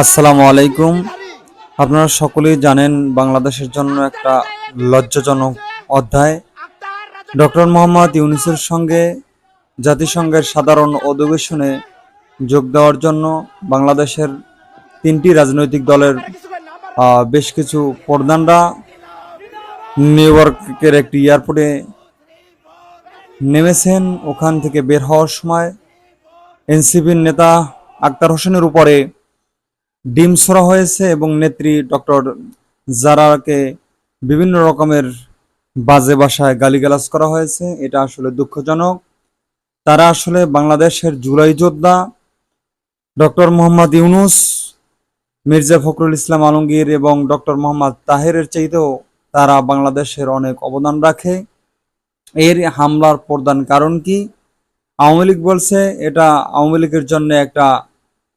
আসসালামু আলাইকুম। আপনারা সকলেই জানেন বাংলাদেশের জন্য একটা লজ্জাজনক অধ্যায়। ডক্টর মোহাম্মদ ইউনুসের সঙ্গে জাতিসংঘের সাধারণ অধিবেশনে যোগ দেওয়ার জন্য বাংলাদেশের তিনটি রাজনৈতিক দলের বেশ কিছু প্রধানরা নিউ ইয়র্কের একটি এয়ারপোর্টে নেমেছেন। ওখান থেকে বের হওয়ার সময় এনসিপির নেতা আক্তার হোসেনের উপরে ডিম ছড়া হয়েছে এবং নেত্রী ডক্টর জারাকে বিভিন্ন রকমের বাজে ভাষায় গালিগালাজ করা হয়েছে। এটা আসলে দুঃখজনক। তারা আসলে বাংলাদেশের জুলাই যোদ্ধা ডক্টর মোহাম্মদ ইউনুস, মির্জা ফখরুল ইসলাম আলমগীর এবং ডক্টর মোহাম্মদ তাহেরের চাইতেও তারা বাংলাদেশের অনেক অবদান রাখে। এর হামলার প্রধান কারণ কি? আওয়ামী লীগ বলছে এটা আওয়ামী লীগের জন্য একটা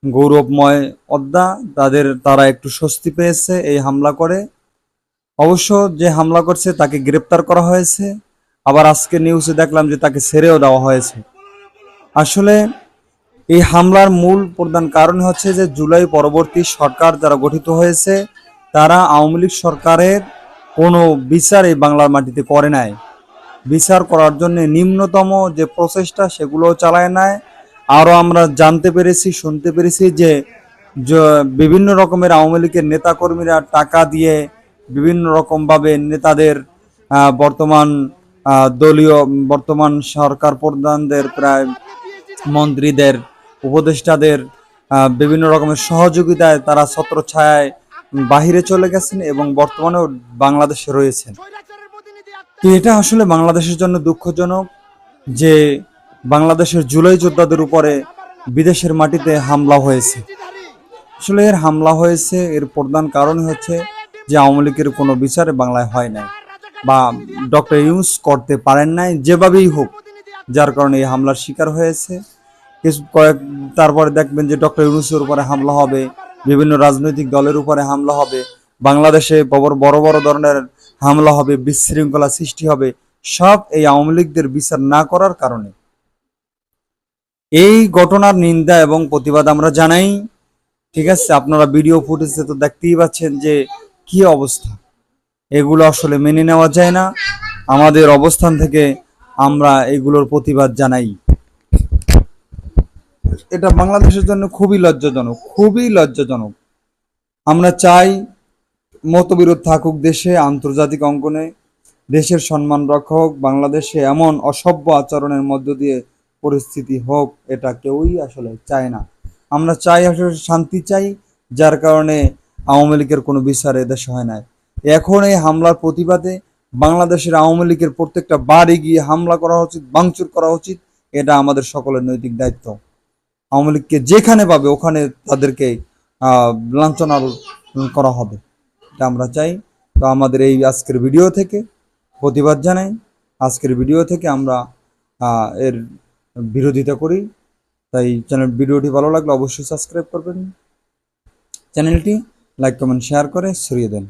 গৌরবময় অধ্যা তাদের, তারা একটু স্বস্তি পেয়েছে, এই হামলা করে। অবশ্য যে হামলা করছে তাকে গ্রেপ্তার করা হয়েছে। আবার আজকে নিউজে দেখলাম যে তাকে ছেড়েও দেওয়া হয়েছে। আসলে এই হামলার মূল প্রধান কারণ হচ্ছে যে জুলাই পরবর্তী সরকার যারা গঠিত হয়েছে, তারা আওয়ামী লীগ সরকারের কোনো বিচার এই বাংলার মাটিতে করে নাই। বিচার করার জন্য নিম্নতম যে প্রচেষ্টা সেগুলো চালায় নেয় আরও আমরা জানতে পেরেছি, শুনতে পেরেছি যে বিভিন্ন রকমের আওয়ামী লীগের নেতাকর্মীরা টাকা দিয়ে বিভিন্ন রকমভাবে নেতাদের বর্তমান দলীয়, বর্তমান সরকার প্রধানদের প্রায় মন্ত্রীদের, উপদেষ্টাদের বিভিন্ন রকমের সহযোগিতায় তারা ছত্রছায়ায় বাহিরে চলে গেছেন এবং বর্তমানেও বাংলাদেশে রয়েছেন। তো এটা আসলে বাংলাদেশের জন্য দুঃখজনক যে বাংলাদেশের জুলাই যোদ্ধাদের উপরে বিদেশের মাটিতে হামলা হয়েছে। আসলে এর হামলা হয়েছে, এর প্রধান কারণ হচ্ছে যে আওয়ামী লীগের কোনো বিচারে বাংলায় হয় নাই বা ডক্টর ইউজ করতে পারেন নাই, যেভাবেই হোক, যার কারণে এই হামলার শিকার হয়েছে। কিছু কয়েক, তারপরে দেখবেন যে ডক্টর ইউনুসের উপরে হামলা হবে, বিভিন্ন রাজনৈতিক দলের উপরে হামলা হবে, বাংলাদেশে বড় বড় বড় ধরনের হামলা হবে, বিশৃঙ্খলা সৃষ্টি হবে, সব এই আওয়ামী লীগদের বিচার না করার কারণে। এই ঘটনার নিন্দা এবং প্রতিবাদ আমরা জানাই। ঠিক আছে, আপনারা ভিডিও ফুটেজে তো দেখতেই পাচ্ছেন যে কি অবস্থা। এগুলো আসলে মেনে নেওয়া যায় না। আমাদের অবস্থান থেকে আমরা এগুলোর প্রতিবাদ জানাই। এটা বাংলাদেশের জন্য খুবই লজ্জাজনক খুবই লজ্জাজনক। আমরা চাই মতবিরোধ থাকুক দেশে, আন্তর্জাতিক অঙ্গনে। দেশের সম্মান রক্ষক বাংলাদেশে এমন অসভ্য আচরণের মধ্য দিয়ে পরিস্থিতি হোক, এটা কেউই আসলে চায় না। আমরা চাই আসলে শান্তি চাই, যার কারণে আওয়ামী লীগের কোনো বিচার এদেশে হয় নাই। এখন এই হামলার প্রতিবাদে বাংলাদেশের আওয়ামী লীগের প্রত্যেকটা বাড়ি গিয়ে হামলা করা উচিত, ভাঙচুর করা উচিত, এটা আমাদের সকলের নৈতিক দায়িত্ব। আওয়ামী লীগকে যেখানে পাবে, ওখানে তাদেরকে লাঞ্ছনা করা হবে। এটা আমরা চাই। তো আমাদের এই আজকের ভিডিও থেকে প্রতিবাদ জানাই। আজকের ভিডিও থেকে আমরা এর বিরোধিতা করি। তাই চ্যানেল ভিডিওটি ভালো লাগলে অবশ্যই সাবস্ক্রাইব করবেন। চ্যানেলটি লাইক কমেন্ট শেয়ার করে ছড়িয়ে দেন।